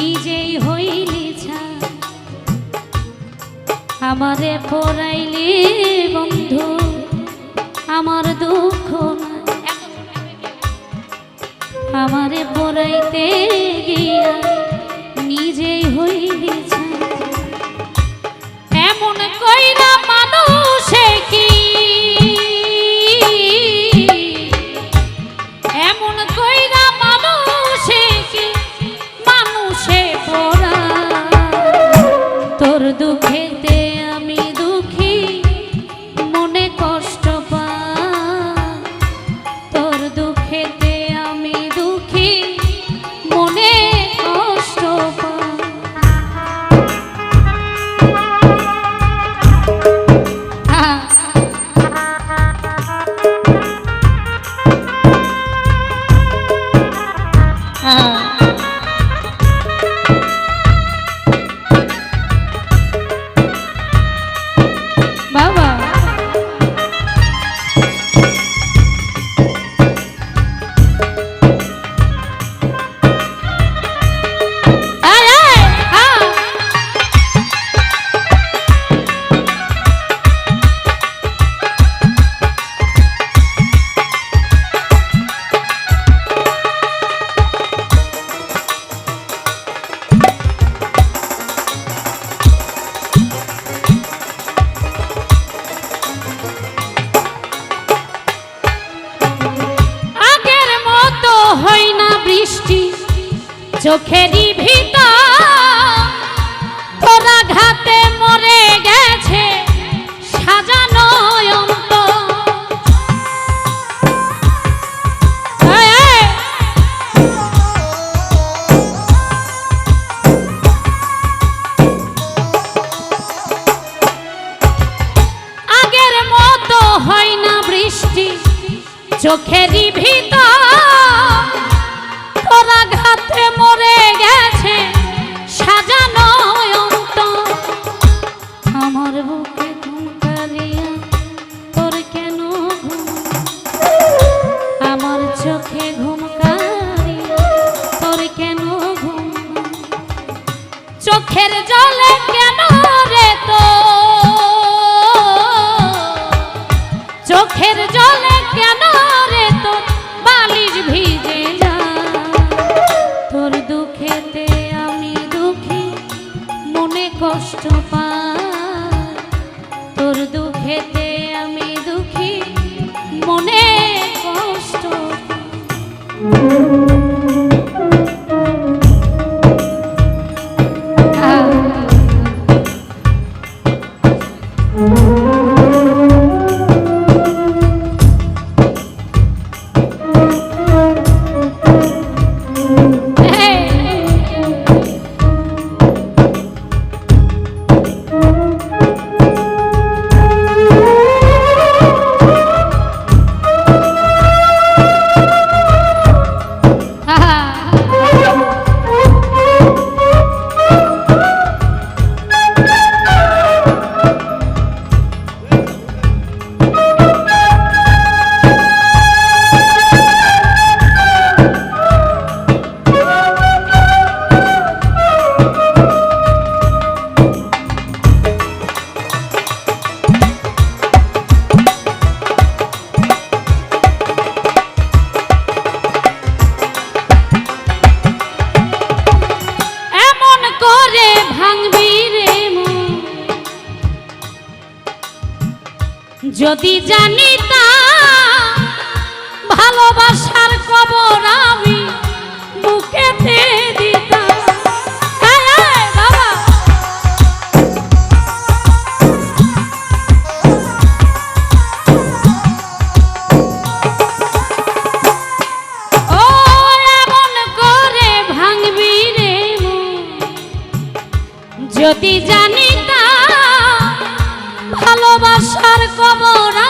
নিজেই হইলি ছা। আমারে পড়াইলি বন্ধু আমার দুঃখ আমারে পড়াইতে গিয়া নিজেই হইলি ছা। চোখেরই ভিতর। তোরা ঘাতে মরে গেছে সাজানো আগের মতো হয় না বৃষ্টি চোখেরই ভিতর। দুঃখেতে আমি দুঃখী মনে কষ্ট। যদি জানি তা ভালোবাসার কবর আমি মুখে যদি জানি তা ভালোবাসার কবরা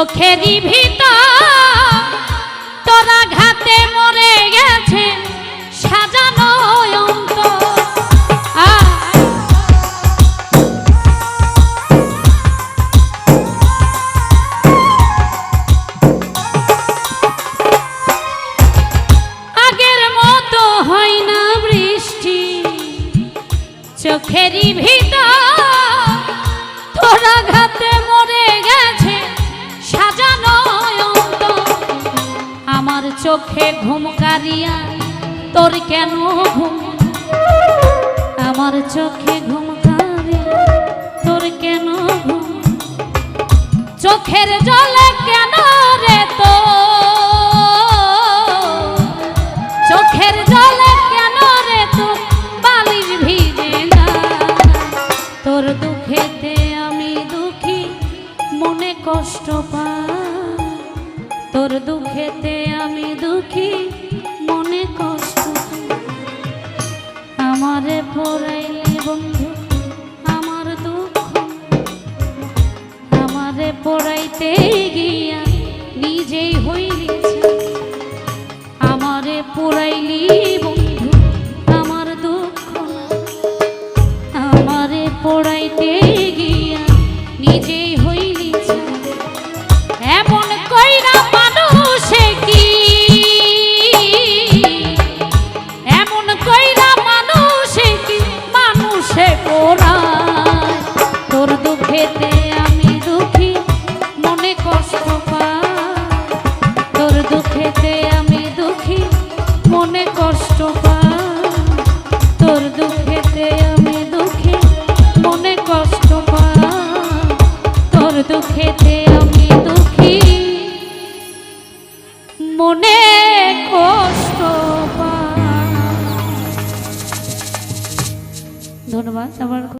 চোখেরই ভিতর। তোরা ঘাতে মরে গেছে চোখে ঘুম কারিয়া, তোর কেন ঘুম? আমার চোখে ঘুম কারিয়া, তোর কেন ঘুম? চোখের জলে কেন আমি দুঃখী, মনে কষ্ট আমারে পড়াইলে বন্ধু, আমার দুঃখ আমারে পড়াইতে গিয়া নিজেই হইলি আমারে পড়াইলি দুঃখেতে আমি দুঃখী, মনে কষ্ট পাই। তোর দুঃখেতে আমি দুঃখী, মনে কষ্ট তোর দুঃখেতে আমি দুঃখী, মনে কষ্ট পাই। তোর দুঃখেতে আমি দুঃখী, মনে কষ্ট পাই। ধন্যবাদ আমার